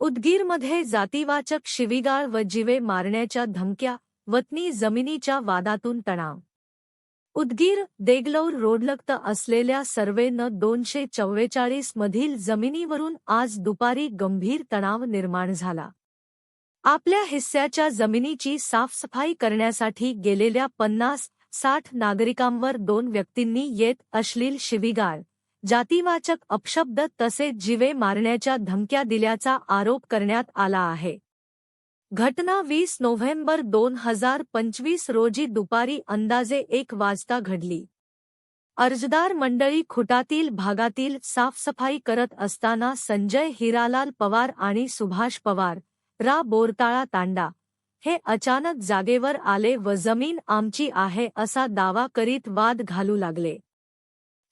उदगीरमध्ये जातीवाचक शिवीगाळ व जिवे मारण्याच्या धमक्या वतनी जमिनीच्या वादातून तणाव. उदगीर देगलौर रोडलगत असलेल्या सर्वे न दोनशे चव्वेचाळीस मधील जमिनीवरून आज दुपारी गंभीर तणाव निर्माण झाला. आपल्या हिस्स्याच्या जमिनीची साफसफाई करण्यासाठी गेलेल्या पन्नास साठ नागरिकांवर दोन व्यक्तींनी येत अश्लील शिवीगाळ जातीवाचक अपशब्द तसेच जिवे मारण्याच्या धमक्या दिल्याचा आरोप करण्यात आला आहे. घटना वीस नोव्हेंबर दोन हजार पंचवीस रोजी दुपारी अंदाजे एक वाजता घडली. अर्जदार मंडळी खुटातील भागातील साफसफाई करत असताना संजय हिरालाल पवार आणि सुभाष पवार रा बोरताळा तांडा हे अचानक जागेवर आले व जमीन आमची आहे असा दावा करीत वाद घालू लागले.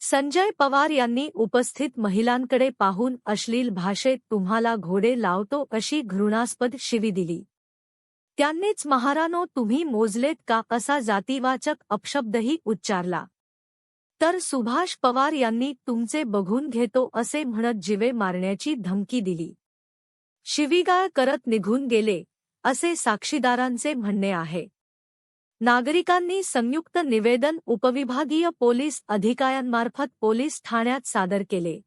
संजय पवार यांनी उपस्थित महिलांकडे पाहून अश्लील भाषेत तुम्हाला घोडे लावतो अशी घृणास्पद शिवी दिली. त्यांनीच महारानो तुम्ही मोजलेत का? असा जातीवाचक अपशब्दही उच्चारला. तर सुभाष पवार यांनी तुमचे बघून घेतो असे म्हणत जिवे मारण्याची धमकी दिली. शिवीगाळ करत निघून गेले असे साक्षीदारांचे म्हणणे आहे. नागरिकांनी संयुक्त निवेदन उपविभागीय पोलीस अधिकाऱ्यांमार्फत पोलीस ठाण्यात सादर केले.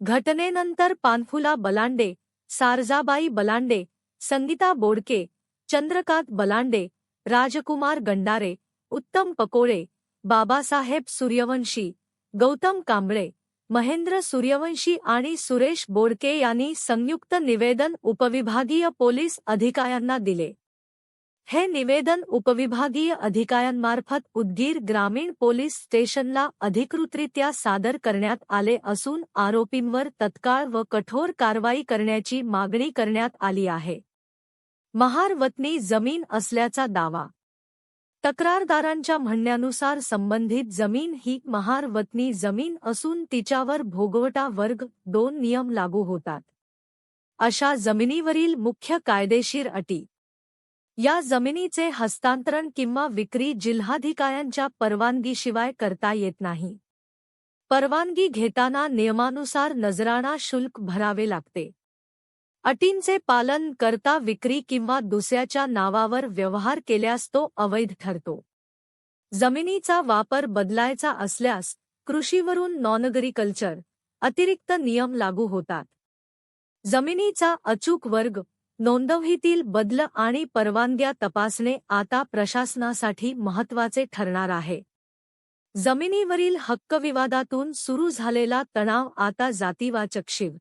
घटनेनंतर पानफुला बलांडे सारजाबाई बलांडे संगीता बोडके चंद्रकांत बलांडे राजकुमार गंडारे उत्तम पकोळे बाबासाहेब सूर्यवंशी गौतम कांबळे महेंद्र सूर्यवंशी आणि सुरेश बोडके यांनी संयुक्त निवेदन उपविभागीय पोलीस अधिकाऱ्यांना दिले. हे निवेदन उपविभागीय अधिकाऱ्यांमार्फत उदगीर ग्रामीण पोलीस स्टेशनला अधिकृतरित्या सादर करण्यात आले असून आरोपींवर तत्काळ व कठोर कारवाई करण्याची मागणी करण्यात आली आहे. महार वतनी जमीन असल्याचा दावा. तक्रारदारांच्या म्हणण्यानुसार संबंधित जमीन ही महार वतनी जमीन असून तिच्यावर भोगवटा वर्ग दोन नियम लागू होतात. अशा जमिनीवरील मुख्य कायदेशीर अटी या जमिनीचे हस्तांतरण किंवा विक्री जिल्हाधिकाऱ्यांच्या परवानगीशिवाय करता येत नाही. परवानगी घेताना नियमानुसार नजराणा शुल्क भरावे लागते. अटींचे पालन करता विक्री किंवा दुसऱ्याच्या नावावर व्यवहार केल्यास तो अवैध ठरतो. जमिनीचा वापर बदलायचा असल्यास कृषीवरून नॉनगरीकल्चर अतिरिक्त नियम लागू होतात. जमिनीचा अचूक वर्ग नोंदवहीतील बदल आणि परवानग्या तपासणे आता प्रशासनासाठी महत्त्वाचे ठरणार आहे. जमिनीवरील हक्कविवादातून सुरू झालेला तणाव आता जातीवाचक शिव